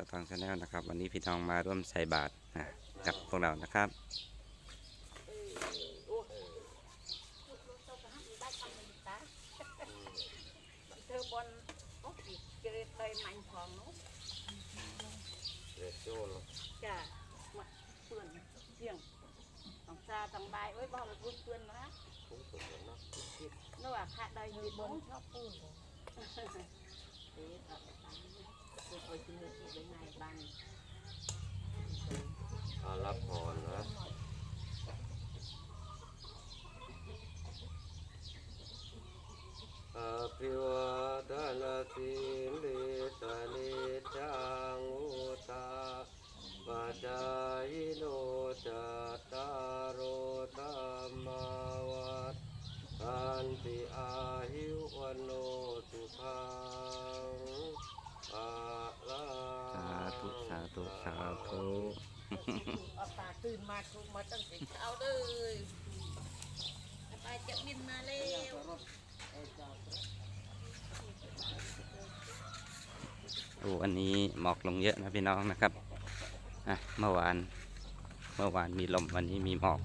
ตะทองชาแนลนะครับ วันนี้พี่น้องมาร่วมใส่บาตรนะกับพวกเรานะครับเธอบนโอ้ปีเกรดเลยมันพองเนู้เด็กโจ้เนาะจ้ะมาเปื่อนเสี่ยงต้องซาต้องใบายเอ้ยบอกเลยพูดเปื่อนนะคุ้มสุดแล้วเนาะนึกว่าขาดได้ดีบนชอบพูด อาชิ้นเนื้อที่ไว้ในบ้านอารับพรนะอภิวาทนาสิลิสนิจังอุตาปัจจายโนจัตตารโอธรรมาวัฏอันติอาหิวันโนสุขังอาลั สา ธุสาธุสาธุเอาตาตื่นมาทุกมาตั้งแต่เช้าเลยไปจะบินมาแล้วโอ้วันนี้หมอกลงเยอะนะพี่น้องนะครับอะเมื่อวานเมื่อวานมีลมวันนี้มีหมอก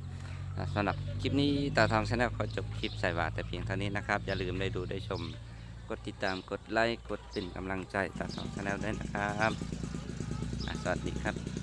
สำหรับคลิปนี้ตาทองชาแนลขอจบคลิปใส่บาตรแต่เพียงเท่านี้นะครับ อย่าลืมได้ดูได้ชม กดติดตามกดไลค์กดเป็นกำลังใจตาทองชาแนลด้วยนะครับ สวัสดีครับ